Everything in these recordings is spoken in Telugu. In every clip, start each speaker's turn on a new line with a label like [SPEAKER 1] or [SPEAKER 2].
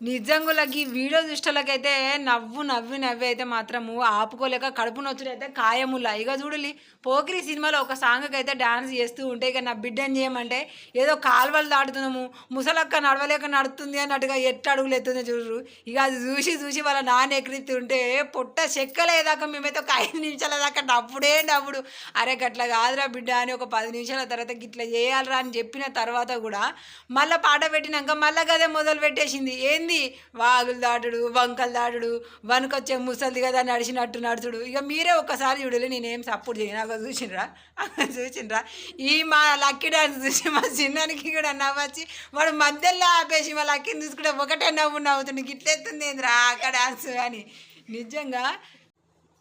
[SPEAKER 1] నిజంగులకి వీడియో దృష్టిలకైతే నవ్వు నవ్వి నవ్వి అయితే మాత్రము ఆపుకోలేక కడుపు నొచ్చుడు అయితే ఇక చూడలి పోకిరి సినిమాలో ఒక సాంగ్కి అయితే డాన్స్ చేస్తూ ఉంటే ఇక నా బిడ్డని చేయమంటే ఏదో కాలువలు దాటుతున్నాము ముసలక్క నడవలేక నడుతుంది అన్నట్టుగా ఎట్ట అడుగులు ఎత్తుందో చూడరు ఇక అది చూసి చూసి వాళ్ళ నాన్న ఎక్కడిస్తుంటే పొట్ట చెక్కలేదాకా మేమైతే ఒక ఐదు నిమిషాల దాకా నవ్వుడే నవ్వుడు. అరే గట్లా కాదురా బిడ్డ అని ఒక పది నిమిషాల తర్వాత గిట్లా చేయాలరా అని చెప్పిన తర్వాత కూడా మళ్ళీ పాట పెట్టినాక మళ్ళీ గదే మొదలు పెట్టేసింది. ఏంది వాగులు దాటుడు వంకలు దాటుడు వనకొచ్చే ముసలిది కదా నడిచినట్టు నడుచుడు. ఇక మీరే ఒక్కసారి చూడలే నేనేం సపోర్ట్ చేయను. అక్కడ చూసిండ్రా? అక్కడ చూసిండ్రా? ఈ మా లక్కీ డాన్స్ చూసి మా చిన్నానికి కూడా నవ్వచ్చి వాడు మధ్యలో ఆపేసి మా లక్కీని చూసుకుంటే ఒకటే నవ్వు నవ్వుతుంది. గిట్లెత్తుంది ఏంద్రా అక్కడ డాన్స్ అని. నిజంగా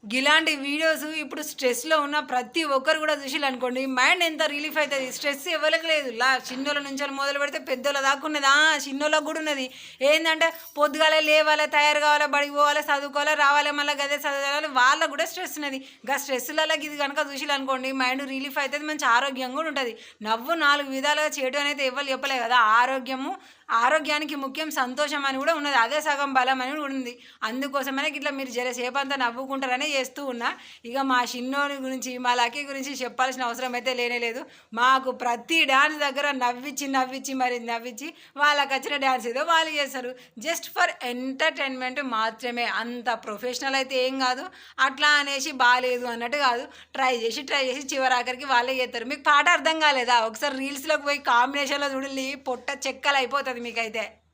[SPEAKER 1] ఇలాంటి వీడియోస్ ఇప్పుడు స్ట్రెస్లో ఉన్న ప్రతి ఒక్కరు కూడా చూసిల్లు అనుకోండి. మైండ్ ఎంత రిలీఫ్ అవుతుంది స్ట్రెస్ ఎవరికి లేదు. లా చిన్నోళ్ళ నుంచి మొదలు పెడితే పెద్దోళ్ళ దాకా ఉన్నది. ఆ చిన్నోళ్ళకి కూడా ఉన్నది. ఏంటంటే పొద్దుగాలే లేవాలి తయారు కావాలి బడికి పోవాలి చదువుకోవాలి రావాలి మళ్ళీ గదే చదవాలి. వాళ్ళకు కూడా స్ట్రెస్ ఉన్నది. గా స్ట్రెస్లలో ఇది కనుక చూసిల్లు అనుకోండి మైండ్ రిలీఫ్ అవుతుంది మంచి ఆరోగ్యం కూడా ఉంటుంది. నవ్వు నాలుగు విధాలుగా చేయడం అనేది ఎవరు చెప్పలే కదా. ఆరోగ్యము ఆరోగ్యానికి ముఖ్యం సంతోషం అని కూడా ఉన్నది. అదే సగం బలం అని కూడా ఉంది. అందుకోసమనే ఇట్లా మీరు జరసేపు అంతా నవ్వుకుంటారనే చేస్తూ ఉన్నా. ఇక మా చిన్నోని గురించి మా లక్కీ గురించి చెప్పాల్సిన అవసరం అయితే లేనే లేదు. మాకు ప్రతి డాన్స్ దగ్గర నవ్వించి నవ్వించి మరి నవ్వించి వాళ్ళకి వచ్చిన డ్యాన్స్ ఏదో వాళ్ళు చేస్తారు. జస్ట్ ఫర్ ఎంటర్టైన్మెంట్ మాత్రమే. అంత ప్రొఫెషనల్ అయితే ఏం కాదు. అట్లా అనేసి బాగాలేదు అన్నట్టు కాదు. ట్రై చేసి ట్రై చేసి చివరాఖరికి వాళ్ళే చేస్తారు. మీకు పాట అర్థం కాలేదా? ఒకసారి రీల్స్లోకి పోయి కాంబినేషన్లో చూడాలి పొట్ట చెక్కలు అయిపోతుంది で磨いて。